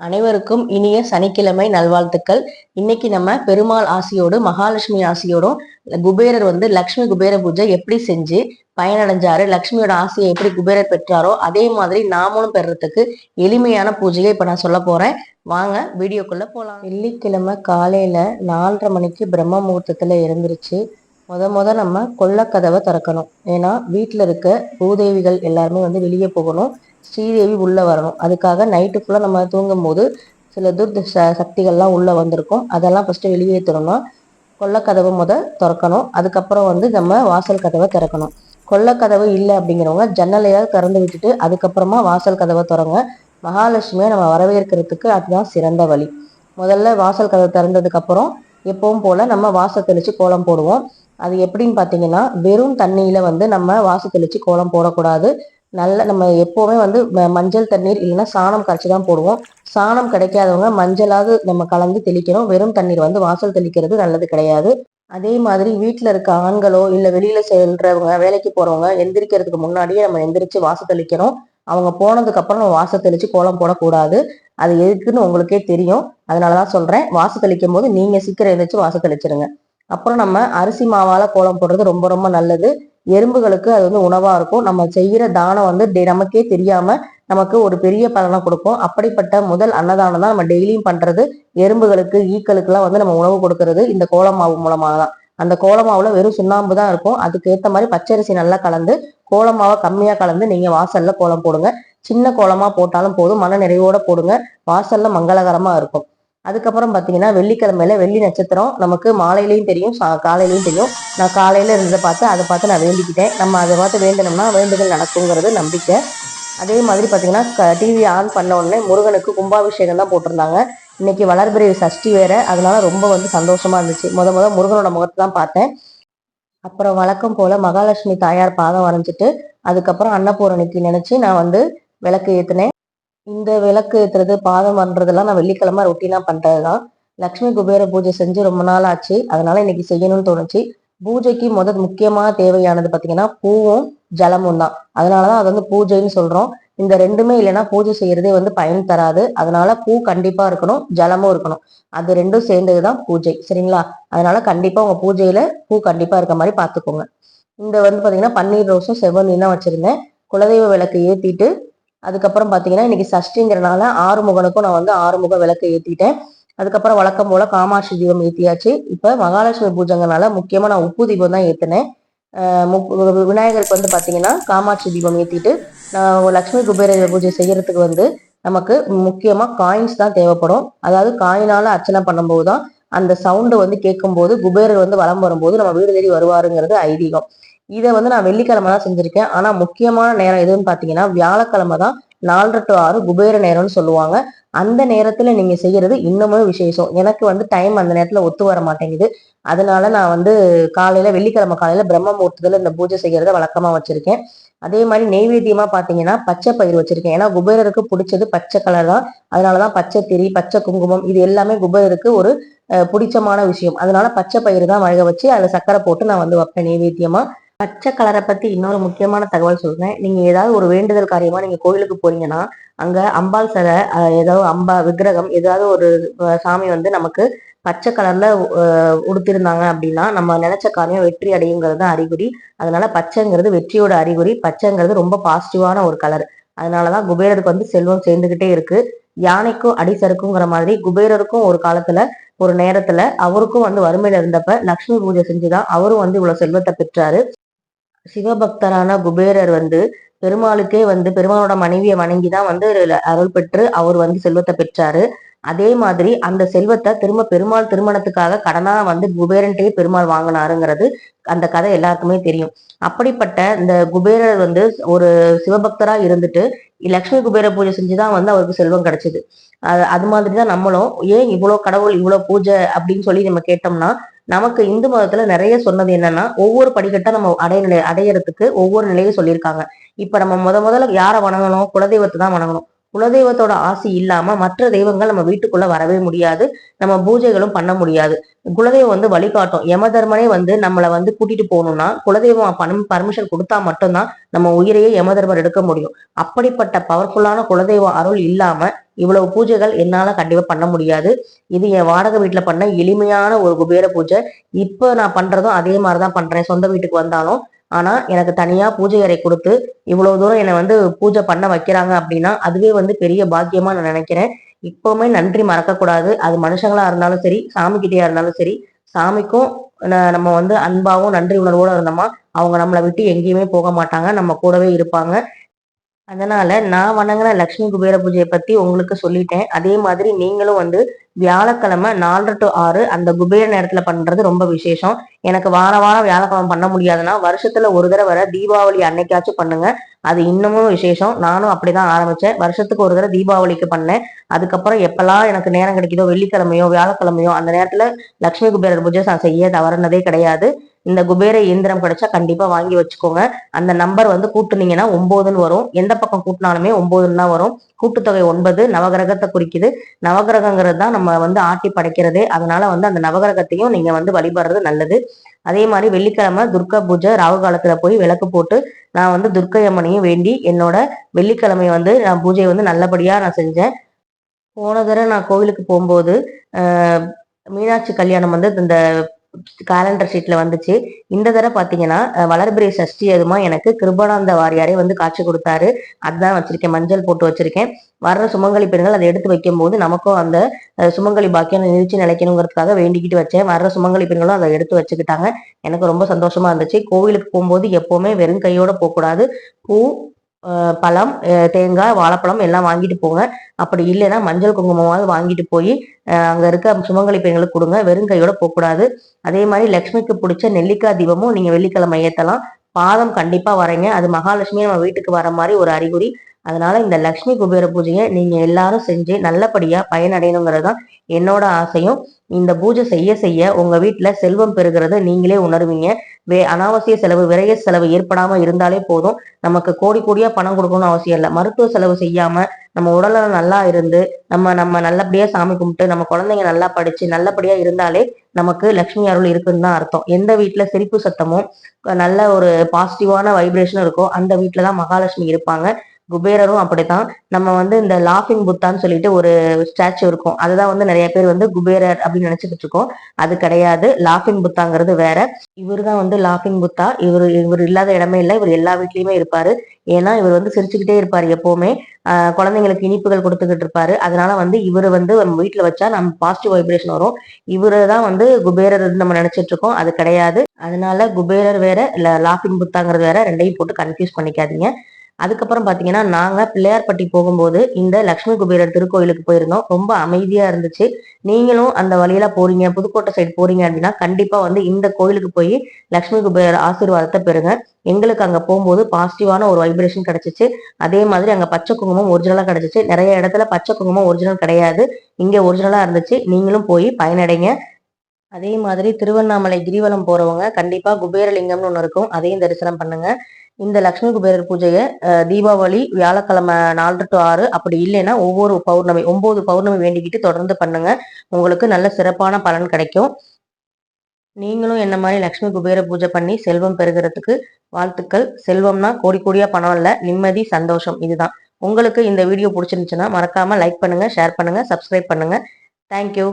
அனைவருக்கும் இனிய சனிக்கிழமை நல்வாழ்த்துக்கள். இன்னைக்கு நம்ம பெருமாள் ஆசியோடு மகாலட்சுமி ஆசியோடும் குபேரர் வந்து லக்ஷ்மி குபேர பூஜை எப்படி செஞ்சு பயனடைஞ்சாரு லக்ஷ்மியோட ஆசையை எப்படி குபேரர் பெற்றாரோ அதே மாதிரி நாமளும் பெறறதுக்கு எளிமையான பூஜையை இப்ப நான் சொல்ல போறேன். வாங்க வீடியோக்குள்ள போலாம். வெள்ளிக்கிழமை காலையில நாலரை மணிக்கு பிரம்ம முகூர்த்தத்துல இருந்துருச்சு முத முத நம்ம கொல்லக்கதவை திறக்கணும். ஏன்னா வீட்டுல இருக்க பூதேவிகள் எல்லாருமே வந்து வெளியே போகணும். ஸ்ரீதேவி உள்ள வரணும். அதுக்காக நைட்டு ஃபுல்லாக நம்ம தூங்கும் போது சில துர்த சக்திகள்லாம் உள்ள வந்திருக்கும். அதெல்லாம் ஃபர்ஸ்ட் வெளியேற்றணும்னா கொல்லக்கதவை முத திறக்கணும். அதுக்கப்புறம் வந்து நம்ம வாசல் கதவை திறக்கணும். கொல்லக்கதவு இல்லை அப்படிங்கிறவங்க ஜன்னலையாக திறந்து விட்டுட்டு அதுக்கப்புறமா வாசல் கதவை திறங்க மகாலட்சுமியை நம்ம வரவேற்கிறதுக்கு அதுதான் சிறந்த வழி. முதல்ல வாசல் கதவை திறந்ததுக்கப்புறம் எப்பவும் போல நம்ம வாசல் தெளிச்சு கோலம் போடுவோம். அது எப்படின்னு பார்த்தீங்கன்னா வெறும் தண்ணியில் வந்து நம்ம வாசல் தெளிச்சு கோலம் போடக்கூடாது. நல்ல நம்ம எப்போவுமே வந்து மஞ்சள் தண்ணீர் இல்லைன்னா சாணம் கரைச்சி தான் போடுவோம். சாணம் கிடைக்காதவங்க மஞ்சளாவது நம்ம கலந்து தெளிக்கணும். வெறும் தண்ணீர் வந்து வாசல் தெளிக்கிறது நல்லது கிடையாது. அதே மாதிரி வீட்டில் இருக்க ஆண்களோ இல்லை வெளியில் செல்றவங்க வேலைக்கு போகிறவங்க எந்திரிக்கிறதுக்கு முன்னாடியே நம்ம எந்திரிச்சு வாசல் தெளிக்கணும். அவங்க போனதுக்கு அப்புறம் நம்ம வாசல் தெளிச்சு கோலம் போடக்கூடாது. அது எதுக்குன்னு உங்களுக்கே தெரியும். அதனால தான் சொல்கிறேன் வாசல் தெளிக்கும் போது நீங்கள் சீக்கிரம் எந்திரிச்சு வாசல் தெளிச்சிருங்க. அப்புறம் நம்ம அரிசி மாவால் கோலம் போடுறது ரொம்ப ரொம்ப நல்லது. எறும்புகளுக்கு அது வந்து உணவாக இருக்கும். நம்ம செய்கிற தானம் வந்து நமக்கே தெரியாமல் நமக்கு ஒரு பெரிய பலனை கொடுக்கும். அப்படிப்பட்ட முதல் அன்னதானம் தான் நம்ம டெய்லியும் பண்ணுறது எறும்புகளுக்கு ஈக்களுக்கெல்லாம் வந்து நம்ம உணவு கொடுக்கறது இந்த கோலமாவு மூலமாக தான் அந்த கோலமாவில் வெறும் சுண்ணாம்பு தான் இருக்கும். அதுக்கு மாதிரி பச்சரிசி நல்லா கலந்து கோலமாவை கம்மியாக கலந்து நீங்கள் வாசலில் கோலம் போடுங்க. சின்ன கோலமாக போட்டாலும் போதும். மன நிறைவோட போடுங்க. வாசலில் மங்களகரமாக இருக்கும். அதுக்கப்புறம் பார்த்தீங்கன்னா வெள்ளிக்கிழமையில வெள்ளி நட்சத்திரம் நமக்கு மாலையிலையும் தெரியும் காலையிலையும் தெரியும். நான் காலையில் இருந்ததை பார்த்து அதை பார்த்து நான் வேண்டிக்கிட்டேன். நம்ம அதை பார்த்து வேண்டணும்னா வேண்டுதல் நடக்குங்கிறது நம்பிக்கை. அதே மாதிரி பார்த்தீங்கன்னா டிவி ஆன் பண்ண உடனே முருகனுக்கு கும்பாபிஷேகம் தான் போட்டிருந்தாங்க. இன்னைக்கு வளர்பிறை சஷ்டி வேற. அதனால ரொம்ப வந்து சந்தோஷமா இருந்துச்சு. முத முத முருகனோட முகத்தை தான் பார்த்தேன். அப்புறம் வழக்கம் போல மகாலட்சுமி தாயார் பாதம் வரைஞ்சிட்டு அதுக்கப்புறம் அன்னபூரணிக்கு நினைச்சு நான் வந்து விளக்கு ஏற்றினேன் இந்த விளக்கு ஏற்றுறது பாதம் பண்ணுறதெல்லாம் நான் வெள்ளிக்கிழமை பண்ணுறது தான் லக்ஷ்மி குபேர பூஜை செஞ்சு ரொம்ப நாள் ஆச்சு. அதனால இன்னைக்கு செய்யணும்னு தோணுச்சு. பூஜைக்கு முதல் முக்கியமாக தேவையானது பார்த்தீங்கன்னா பூவும் ஜலமும் தான். அதனாலதான் அது வந்து பூஜைன்னு சொல்கிறோம் இந்த ரெண்டுமே இல்லைன்னா பூஜை செய்யறதே வந்து பயன் தராது. அதனால பூ கண்டிப்பா இருக்கணும் ஜலமும் இருக்கணும். அது ரெண்டும் சேர்ந்தது தான் பூஜை சரிங்களா? அதனால கண்டிப்பா உங்க பூஜையில பூ கண்டிப்பா இருக்க மாதிரி பாத்துக்கோங்க. இந்த வந்து பாத்தீங்கன்னா பன்னீர் ரோஸும் செவ்வந்தியும் தான் வச்சிருந்தேன். குலதெய்வ விளக்கு ஏத்திட்டு அதுக்கப்புறம் பார்த்தீங்கன்னா இன்னைக்கு சஷ்டிங்கிறனால ஆறுமுகனுக்கும் நான் வந்து ஆறுமுக விளக்கை ஏற்றிட்டேன் அதுக்கப்புறம் வழக்கம் போல காமாட்சி தீபம் ஏற்றியாச்சு இப்போ மகாலட்சுமி பூஜைங்கனால முக்கியமாக நான் உப்பு தீபம் தான் ஏற்றினேன் விநாயகருக்கு வந்து பார்த்தீங்கன்னா காமாட்சி தீபம் ஏற்றிட்டு நான் லக்ஷ்மி குபேர பூஜை செய்யறதுக்கு வந்து நமக்கு முக்கியமாக காயின்ஸ் தான் தேவைப்படும். அதாவது காயினால் அர்ச்சனை பண்ணும்போது தான் அந்த சவுண்டு வந்து கேட்கும்போது குபேரர் வந்து வளம் வரும்போது நம்ம வீடு தேடி வருவாருங்கிறது ஐதீகம். இதை வந்து நான் வெள்ளிக்கிழமை தான் செஞ்சிருக்கேன். ஆனா முக்கியமான நேரம் எதுன்னு பாத்தீங்கன்னா வியாழக்கிழமை தான் நாலரை டு ஆறு குபேர நேரம்னு சொல்லுவாங்க. அந்த நேரத்துல நீங்க செய்யறது இன்னமும் விசேஷம். எனக்கு வந்து டைம் அந்த நேரத்துல ஒத்து வர மாட்டேங்குது. அதனால நான் வந்து காலையில வெள்ளிக்கிழமை காலையில பிரம்ம முகூர்த்தத்துல இந்த பூஜை செய்யறத வழக்கமா வச்சிருக்கேன். அதே மாதிரி நெய்வேத்தியமா பாத்தீங்கன்னா பச்சை பயிர் வச்சிருக்கேன். ஏன்னா குபேரருக்கு பிடிச்சது பச்சை கலர் தான். அதனாலதான் பச்சை திரி பச்சை குங்குமம் இது எல்லாமே குபேரருக்கு ஒரு பிடிச்சமான விஷயம். அதனால பச்சை பயிர் தான் வழக வச்சு அதுல சக்கரை போட்டு நான் வந்து வைப்பேன் நெய்வேத்தியமா. பச்சை கலரை பத்தி இன்னொரு முக்கியமான தகவல் சொல்றேன். நீங்க ஏதாவது ஒரு வேண்டுதல் காரியமா நீங்க கோயிலுக்கு போறீங்கன்னா அங்க அம்பாள் சிலை ஏதாவது அம்பா விக்கிரகம் ஏதாவது ஒரு சாமி வந்து நமக்கு பச்சை கலர்ல உடுத்திருந்தாங்க அப்படின்னா நம்ம நினைச்ச காரியம் வெற்றி அடையுங்கிறது தான் அறிகுறி. அதனால பச்சைங்கிறது வெற்றியோட அறிகுறி. பச்சைங்கிறது ரொம்ப பாசிட்டிவான ஒரு கலர் அதனாலதான் குபேரருக்கு வந்து செல்வம் சேர்ந்துகிட்டே இருக்கு. யானைக்கும் அடிசருக்குங்கிற மாதிரி குபேரருக்கும் ஒரு காலத்துல ஒரு நேரத்துல அவருக்கும் வந்து வறுமையில இருந்தப்ப லக்ஷ்மி பூஜை செஞ்சுதான் அவரும் வந்து இவ்வளவு செல்வத்தை பெற்றாரு. சிவபக்தரான குபேரர் வந்து பெருமாளுக்கே வந்து பெருமாளோட மனைவியை வணங்கி தான் வந்து அருள் பெற்று அவர் வந்து செல்வத்தை பெற்றாரு. அதே மாதிரி அந்த செல்வத்தை திரும்ப பெருமாள் திருமணத்துக்காக கடனா வந்து குபேரன்ட்டே பெருமாள் வாங்கினாருங்கிறது அந்த கதை எல்லாருக்குமே தெரியும். அப்படிப்பட்ட இந்த குபேரர் வந்து ஒரு சிவபக்தரா இருந்துட்டு லக்ஷ்மி குபேர பூஜை செஞ்சுதான் வந்து அவருக்கு செல்வம் கிடைச்சது. அது அது மாதிரிதான் நம்மளும் ஏன் இவ்வளவு கடவுள் இவ்வளவு பூஜை அப்படின்னு சொல்லி நம்ம கேட்டோம்னா நமக்கு இந்து மதத்துல நிறைய சொன்னது என்னன்னா ஒவ்வொரு படிக்கட்டா நம்ம அடைய அடையறதுக்கு ஒவ்வொரு நிலையும் சொல்லியிருக்காங்க. இப்ப நம்ம முத முதல்ல யாரை வணங்கணும்? குலதெய்வத்தை தான் வணங்கணும். குலதெய்வத்தோட ஆசி இல்லாம மற்ற தெய்வங்கள் நம்ம வீட்டுக்குள்ள வரவே முடியாது. நம்ம பூஜைகளும் பண்ண முடியாது. குலதெய்வம் வந்து வழிகாட்டும். யம தர்மனே வந்து நம்மளை வந்து கூட்டிட்டு போகணும்னா குலதெய்வம் பணம் பர்மிஷன் கொடுத்தா மட்டும்தான் நம்ம உயிரையே யம தர்மர் எடுக்க முடியும். அப்படிப்பட்ட பவர்ஃபுல்லான குலதெய்வ அருள் இல்லாம இவ்வளவு பூஜைகள் என்னால கண்டிப்பா பண்ண முடியாது. இது என் வாடகை வீட்டுல பண்ண எளிமையான ஒரு குபேர பூஜை. இப்ப நான் பண்றதும் அதே மாதிரிதான் பண்றேன். சொந்த வீட்டுக்கு வந்தாலும் ஆனா எனக்கு தனியா பூஜை அறை கொடுத்து இவ்வளவு தூரம் என்னை வந்து பூஜை பண்ண வைக்கிறாங்க அப்படின்னா அதுவே வந்து பெரிய பாக்கியமா நான் நினைக்கிறேன். இப்பவுமே நன்றி மறக்க கூடாது அது மனுஷங்களா இருந்தாலும் சரி சாமிக்கிட்டேயா இருந்தாலும் சரி சாமிக்கும் ந- நம்ம வந்து அன்பாவும் நன்றி உணர்வோட இருந்தோமா அவங்க நம்மளை விட்டு எங்கேயுமே போக மாட்டாங்க நம்ம கூடவே இருப்பாங்க. அதனால நான் வணங்கின லக்ஷ்மி குபேர பூஜையை பத்தி உங்களுக்கு சொல்லிட்டேன். அதே மாதிரி நீங்களும் வந்து வியாழக்கிழமை நாலரை டு ஆறு அந்த குபேர நேரத்துல பண்றது ரொம்ப விசேஷம். எனக்கு வார வாரம் வியாழக்கிழமை பண்ண முடியாதுன்னா வருஷத்துல ஒரு தடவை வர தீபாவளி அன்னைக்காச்சும் பண்ணுங்க. அது இன்னமும் விசேஷம். நானும் அப்படிதான் ஆரம்பிச்சேன். வருஷத்துக்கு ஒரு தடவை தீபாவளிக்கு பண்ணேன். அதுக்கப்புறம் எப்பெல்லாம் எனக்கு நேரம் கிடைக்குதோ வெள்ளிக்கிழமையோ வியாழக்கிழமையோ அந்த நேரத்துல லக்ஷ்மி குபேரர் பூஜை நான் செய்ய தவறுனதே கிடையாது. இந்த குபேர இயந்திரம் கிடைச்சா கண்டிப்பா வாங்கி வச்சுக்கோங்க. அந்த நம்பர் வந்து கூட்டுனீங்கன்னா ஒன்பதுன்னு வரும். எந்த பக்கம் கூட்டினாலுமே ஒன்பதுன்னு தான் வரும். கூட்டுத்தொகை ஒன்பது. நவகிரகத்தை குறிக்குது. நவகிரகங்கிறது தான் நம்ம வந்து ஆட்டி படைக்கிறதே. அதனால வந்து அந்த நவகிரகத்தையும் நீங்க வந்து வழிபடுறது நல்லது. அதே மாதிரி வெள்ளிக்கிழமை துர்கா பூஜை ராகு காலத்துல போய் விளக்கு போட்டு நான் வந்து துர்க்கை அம்மனையும் வேண்டி என்னோட வெள்ளிக்கிழமை வந்து நான் பூஜையை வந்து நல்லபடியா நான் செஞ்சேன். போன தடவை நான் கோவிலுக்கு போகும்போது ஆஹ், மீனாட்சி கல்யாணம் வந்து இந்த கேலண்டர் ஷீட்ல வந்துச்சு. இந்த தடவை பாத்தீங்கன்னா வளர்பிரி சஷ்டி அதுமா எனக்கு கிருபானந்த வாரியாரே வந்து காட்சி கொடுத்தாரு. அதுதான் வச்சிருக்கேன் மஞ்சள் போட்டு வச்சிருக்கேன். வர்ற சுமங்கலி பெண்கள் அதை எடுத்து வைக்கும்போது நமக்கும் அந்த சுமங்கலி பாக்கியம் நிறுத்தி நிலைக்கணுங்கிறதுக்காக வேண்டிக்கிட்டு வச்சேன். வர்ற சுமங்கலி பெண்களும் அதை எடுத்து வச்சுக்கிட்டாங்க. எனக்கு ரொம்ப சந்தோஷமா இருந்துச்சு. கோவிலுக்கு போகும்போது எப்பவுமே வெறும் கையோட போகக்கூடாது. பூ பழம் தேங்காய் வாழைப்பழம் எல்லாம் வாங்கிட்டு போங்க. அப்படி இல்லைன்னா மஞ்சள் குங்குமமாவது வாங்கிட்டு போய் அங்கே இருக்க சுமங்கலி பெண்களுக்கு கொடுங்க. வெறும் கையோட போகக்கூடாது. அதே மாதிரி லக்ஷ்மிக்கு பிடிச்ச நெல்லிக்காய் தீபமும் நீங்கள் வெள்ளிக்கிழமை ஏற்றலாம் பாதம் கண்டிப்பாக வரைங்க. அது மகாலட்சுமி நம்ம வீட்டுக்கு வர மாதிரி ஒரு அறிகுறி. அதனால இந்த லக்ஷ்மி குபேர பூஜையை நீங்க எல்லாரும் செஞ்சு நல்லபடியா பயனடையணுங்கிறது தான் என்னோட ஆசையும். இந்த பூஜை செய்ய செய்ய உங்க வீட்டுல செல்வம் பெறுகிறது நீங்களே உணர்வீங்க. வே அனாவசிய செலவு விரைய செலவு ஏற்படாம இருந்தாலே போதும். நமக்கு கோடி கோடியா பணம் கொடுக்கணும்னு அவசியம் இல்லை. மருத்துவ செலவு செய்யாம நம்ம உடல்நலம் நல்லா இருந்து நம்ம நம்ம நல்லபடியா சாமி கும்பிட்டு நம்ம குழந்தைங்க நல்லா படிச்சு நல்லபடியா இருந்தாலே நமக்கு லக்ஷ்மி அருள் இருக்குன்னு தான் அர்த்தம். எந்த வீட்டுல சிரிப்பு சத்தமும் நல்ல ஒரு பாசிட்டிவான வைப்ரேஷனும் இருக்கோ அந்த வீட்டில் தான் மகாலட்சுமி இருப்பாங்க. குபேரரும் அப்படித்தான். நம்ம வந்து இந்த லாஃபிங் புத்தான்னு சொல்லிட்டு ஒரு ஸ்டாச்சு இருக்கும். அதுதான் வந்து நிறைய பேர் வந்து குபேரர் அப்படின்னு நினைச்சுக்கிட்டு இருக்கோம். அது கிடையாது. லாஃபிங் புத்தாங்கிறது வேற. இவர் தான் வந்து லாஃபிங் புத்தா. இவர் இவர் இல்லாத இடமே இல்லை. இவர் எல்லா வீட்லயுமே இருப்பாரு. ஏன்னா இவர் வந்து சிரிச்சுக்கிட்டே இருப்பாரு எப்பவுமே. குழந்தைங்களுக்கு இனிப்புகள் கொடுத்துக்கிட்டு இருப்பாரு. அதனால வந்து இவர் வந்து நம்ம வீட்டுல வச்சா நம்ம பாசிட்டிவ் வைப்ரேஷன் வரும். இவரு தான் வந்து குபேரர் நம்ம நினைச்சிட்டு இருக்கோம். அது கிடையாது. அதனால குபேரர் வேற இல்ல லாஃபிங் புத்தாங்கிறது வேற. ரெண்டையும் போட்டு கன்ஃபியூஸ் பண்ணிக்காதீங்க. அதுக்கப்புறம் பாத்தீங்கன்னா நாங்க பிள்ளையார்பட்டி போகும்போது இந்த லக்ஷ்மி குபேரர் திருக்கோயிலுக்கு போயிருந்தோம். ரொம்ப அமைதியா இருந்துச்சு. நீங்களும் அந்த வழியில போறீங்க புதுக்கோட்டை சைடு போறீங்க அப்படின்னா கண்டிப்பா வந்து இந்த கோயிலுக்கு போய் லக்ஷ்மி குபேரர் ஆசீர்வாதத்தை பெறுங்க. எங்களுக்கு அங்க போகும்போது பாசிட்டிவான ஒரு வைப்ரேஷன் கிடைச்சிச்சு. அதே மாதிரி அங்க பச்சை குங்குமம் ஒரிஜினலா கிடைச்சிச்சு. நிறைய இடத்துல பச்சை குங்குமம் ஒரிஜினல் கிடையாது. இங்க ஒரிஜினலா இருந்துச்சு. நீங்களும் போய் பயனடைங்க. அதே மாதிரி திருவண்ணாமலை கிரிவலம் போறவங்க கண்டிப்பா குபேரலிங்கம்னு ஒன்று இருக்கும். அதையும் தரிசனம் பண்ணுங்க. இந்த லக்ஷ்மி குபேரர் பூஜையை தீபாவளி வியாழக்கிழமை நாலு டு ஆறு அப்படி இல்லைன்னா ஒவ்வொரு பௌர்ணமி ஒன்பது பௌர்ணமி வேண்டிக்கிட்டு தொடர்ந்து பண்ணுங்க. உங்களுக்கு நல்ல சிறப்பான பலன் கிடைக்கும். நீங்களும் என்ன மாதிரி லக்ஷ்மி குபேர பூஜை பண்ணி செல்வம் பெறுகிறதுக்கு வாழ்த்துக்கள். செல்வம்னா கோடி கோடியா பணம் இல்ல நிம்மதி சந்தோஷம் இதுதான். உங்களுக்கு இந்த வீடியோ பிடிச்சிருந்துச்சுன்னா மறக்காம லைக் பண்ணுங்க ஷேர் பண்ணுங்க சப்ஸ்கிரைப் பண்ணுங்க. தேங்க்யூ